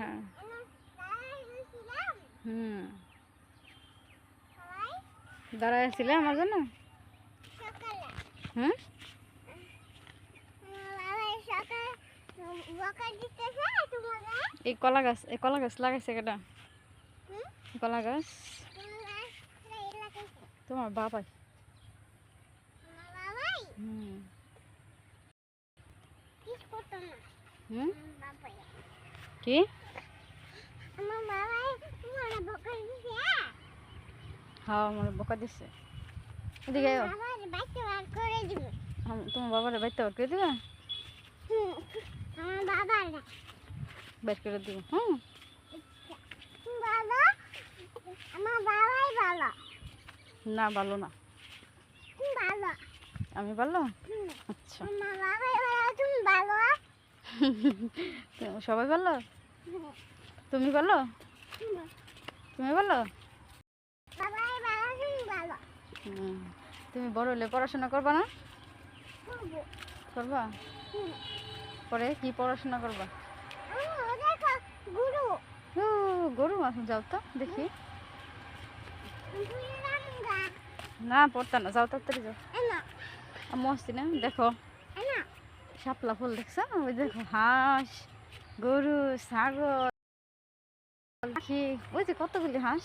হ্যাঁ। হুম। দাঁড়ায় ছিলে আমার জন্য? হুম? এই কলা গাছ এই কলা গাছ লাগাইছে কেটা কলা গাছ? তোমার বাবাই। হুম। কি? হ্যাঁ বকা তোমার বাবারে বাইতে বার করে দিবে? বের করে দিব হুম না, ভালো না। আমি ভালো? আচ্ছা। সবাই ভালো? তুমি ভালো? তুমি বলো তুমি বড় হলে পড়াশোনা করবা না? করবা। পরে কি পড়াশোনা করবা? গরু। মাছ যাও তো দেখি। না পড়তা না যাও তাড়াতাড়ি যাও। আসছি না দেখো। শাপলা ফুল দেখছ? ওই দেখো হাঁস গরু ছাগল। পাখি ওই যে কতগুলি হাঁস?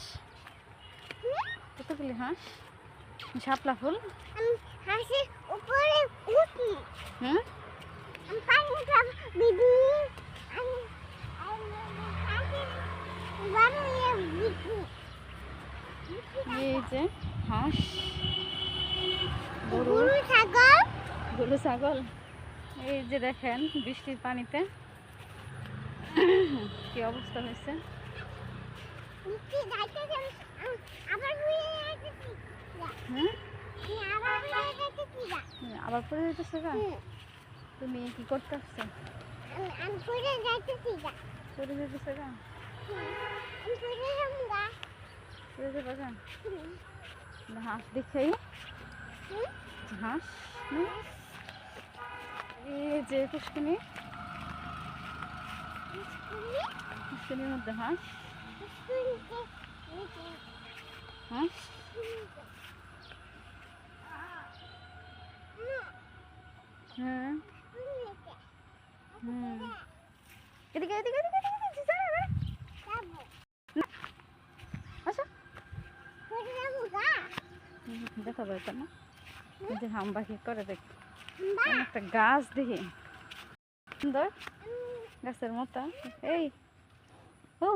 কতগুলি হাঁস? শাপলা ফুল? উপরে উঠি। হুম? এই যে হাঁস গরু ছাগল। গরু ছাগল। এই যে দেখেন বৃষ্টির পানিতে। কি অবস্থা হয়েছে? আবার পরে যেতেছে হ্যাঁ? হ্যাঁ, গা? তুমি কি করতে আমি যেতেছে ঘাস দেখেই। ঘাস যে পুষ্কিনি মধ্যে ঘাস হ্যাঁ? হুম হুম। এদিকে এদিকে এদিকে দেখা যাবে না। যে হাম্বা কি করে দেখ একটা গাছ দেখি। সুন্দর? গাছের মতো। এই। ও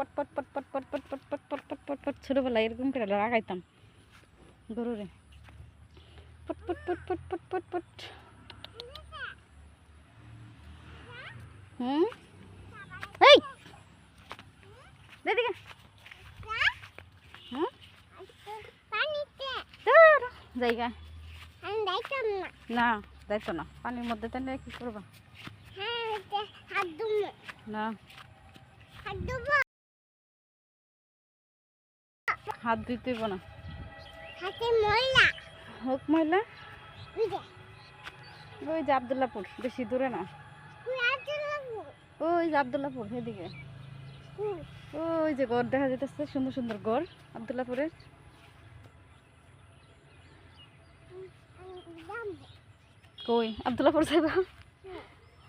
পট পট পট পট পট পট পট পট পট পট পট পট ছোটোবেলায় এরকম করে লাগাইতাম গরুরে পট পট পট পট পট পট পট হুম এই আচ্ছা, জায়গা না। যাইতো না পানির মধ্যে তাহলে কি করবা হ্যাঁ। না হাত। হাত না। হাতে ময়লা। হোক মহিলা ওই যে, আবদুল্লাপুর বেশি দূরে না। ওই যে আবদুল্লাপুর হুম, ওই যে গড় দেখা যেতেছে সুন্দর সুন্দর গড় আবদুল্লাপুরের। কই? আবদুল্লাপুর যাইবা?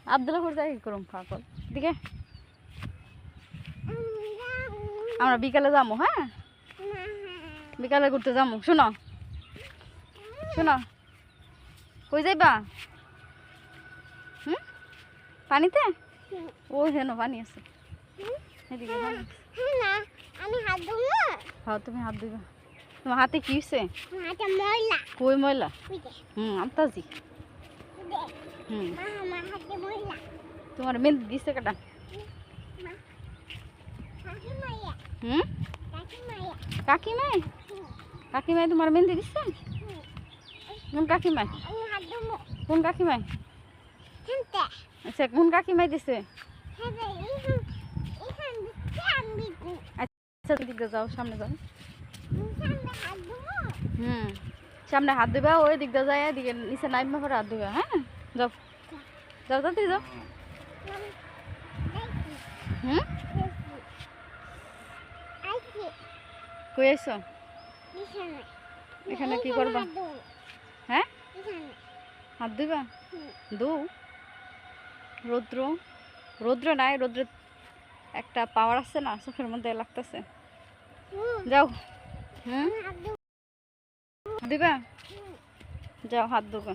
আবদুল্লাপুর যাই কি করুম পাগল। দিকে আমরা বিকালে যাব হ্যাঁ? বিকালে ঘুরতে যাব শোনো। শোনো। কই যাইবা? হুম? পানিতে? ওই হেন, পানি আছে। এদিকে আমি ধুবো। হ্যাঁ তুমি হাত দিবা তোমার হাতে কি হয়েছে। কই ময়লা? হুম আমতাজি হুম। তোমার দিছে কাটা। হুম? কাকিমাই? কাকিমাই তোমার মেহেন্দি দিচ্ছে হুম। কোন কাকিমাই কোন কাকিমাই। আচ্ছা কোন কাকিমাই দিছে আচ্ছা দিকে যাও, সামনে যাও ধুবো। হুম হাত দিবা ওই দিক দিয়ে যায় এদিকে নিচে নাইমা করে হাত দিবা হ্যাঁ যাও যাও, তাড়াতাড়ি যাও। হুম কই বিছানা এখানে। কি করবা? হ্যাঁ? হাত দিবা? দু রৌদ্র? রৌদ্র নাই রৌদ্র একটা পাওয়ার আছে না চোখের মধ্যে লাগতেছে। যাও। হুম? হাত দিবা? যাও হাত দুগা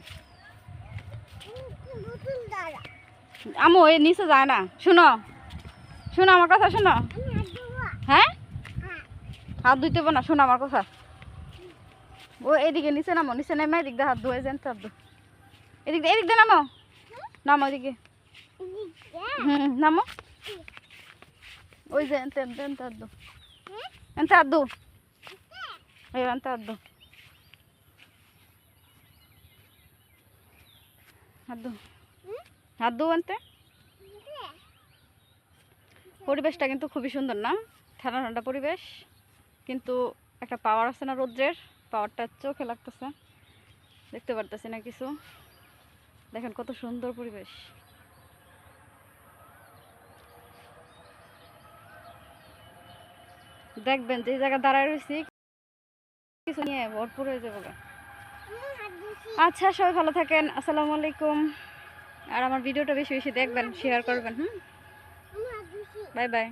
আমো এই নিচে যায় না। শোনো। শোনো আমার কথা শোনো। হ্যাঁ? হ্যাঁ। হাত ধুইতে না শোনো আমার কথা। ও, এদিকে নিচে নামো, নিচে নেমে, এদিক দিয়ে হাত ধুয়ে যান হাত ধু এদিক দিয়ে এদিক দিয়ে নামো। নামো এদিকে। হুম নামো। ওই যে, এনতে এনতে এনতে হাত ধু এনতে হাত ধু এই এনতে হাত ধু হাত ধু হাত এনতে। পরিবেশটা কিন্তু খুবই সুন্দর না? ঠান্ডা ঠান্ডা পরিবেশ। কিন্তু একটা পাওয়ার আছে না রৌদ্রের? পাওয়ারটা চোখে লাগতেছে। দেখতে পারতেছি না কিছু। দেখেন কত সুন্দর পরিবেশ। দেখবেন যে জায়গা দাঁড়ায় রয়েছি কিছু নিয়ে ভরপুর হয়ে যাব আচ্ছা সবাই ভালো থাকেন। আসসালামু আলাইকুম। আর আমার ভিডিওটা বেশি বেশি দেখবেন শেয়ার করবেন হুম? Bye bye.